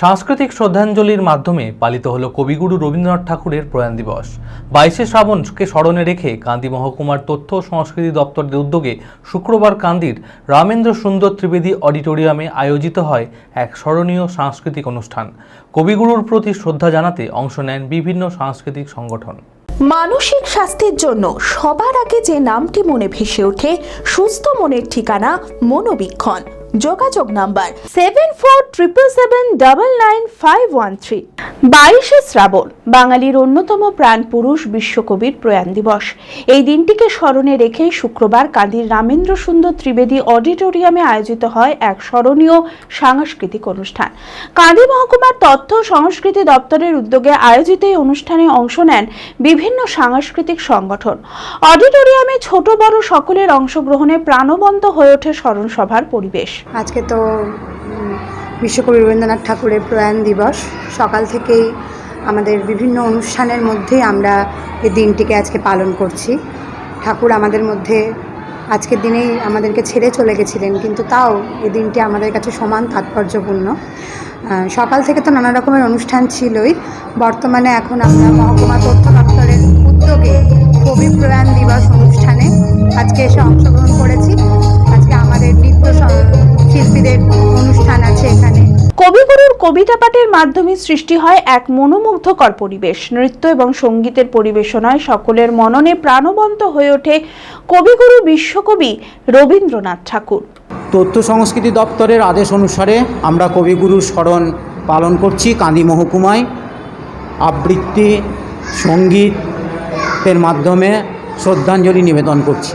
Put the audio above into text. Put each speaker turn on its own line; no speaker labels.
সাংস্কৃতিক শ্রদ্ধাঞ্জলির মাধ্যমে পালিত হলো কবিগুরু রবীন্দ্রনাথ ঠাকুরের প্রয়াণ দিবস। বাইশে শ্রাবণকে স্মরণে রেখে কান্দি মহকুমার তথ্য ও সংস্কৃতি দপ্তরের উদ্যোগে শুক্রবার কান্দির রামেন্দ্র সুন্দর ত্রিবেদী অডিটোরিয়ামে আয়োজিত হয় এক স্মরণীয় সাংস্কৃতিক অনুষ্ঠান। কবিগুরুর প্রতি শ্রদ্ধা জানাতে অংশ নেন বিভিন্ন সাংস্কৃতিক সংগঠন।
মানসিক স্বাস্থ্যের জন্য সবার আগে যে নামটি মনে ভেসে ওঠে, সুস্থ মনের ঠিকানা মনোবীক্ষণ। যোগাযোগ number seven four triple seven double nine five one three বাইশে শ্রাবণ, বাঙালির অন্যতম প্রাণ পুরুষ বিশ্বকবির প্রয়াণ দিবস। এই দিনটিকে স্মরণে রেখে শুক্রবার কান্দির রামেন্দ্র সুন্দর ত্রিবেদী অডিটোরিয়ামে আয়োজিত হয় এক স্মরণীয় সাংস্কৃতিক অনুষ্ঠান। কান্দি মহকুমার তথ্য সংস্কৃতি দপ্তরের উদ্যোগে আয়োজিত এই অনুষ্ঠানে অংশ নেন বিভিন্ন সাংস্কৃতিক সংগঠন। অডিটোরিয়ামে ছোট বড় সকলের অংশগ্রহণে প্রাণবন্ত হয়ে ওঠে স্মরণসভার পরিবেশ।
আজকে তো বিশ্বকবি রবীন্দ্রনাথ ঠাকুরের প্রয়াণ দিবস। সকাল থেকেই আমাদের বিভিন্ন অনুষ্ঠানের মধ্যেই আমরা এই দিনটিকে আজকে পালন করছি। ঠাকুর আমাদের মধ্যে আজকের দিনেই আমাদেরকে ছেড়ে চলে গেছিলেন, কিন্তু তাও এই দিনটি আমাদের কাছে সমান তাৎপর্যপূর্ণ। সকাল থেকে তো নানা রকমের অনুষ্ঠান ছিলই। বর্তমানে এখন আমরা মহকুমা তথ্য দপ্তরের উদ্যোগে কবি প্রয়াণ দিবস অনুষ্ঠানে আজকে এসে অংশগ্রহণ করেছি শিল্পীদের অনুষ্ঠান আছে এখানে।
কবিগুরুর কবিতা পাঠের মাধ্যমে সৃষ্টি হয় এক মনোমুগ্ধকর পরিবেশ। নৃত্য এবং সঙ্গীতের পরিবেশনায় সকলের মননে প্রাণবন্ত হয়ে ওঠে কবিগুরু বিশ্বকবি রবীন্দ্রনাথ ঠাকুর।
তথ্য সংস্কৃতি দপ্তরের আদেশ অনুসারে আমরা কবিগুরুর স্মরণ পালন করছি কান্দি মহকুমায়। আবৃত্তি সঙ্গীতের মাধ্যমে শ্রদ্ধাঞ্জলি নিবেদন করছি।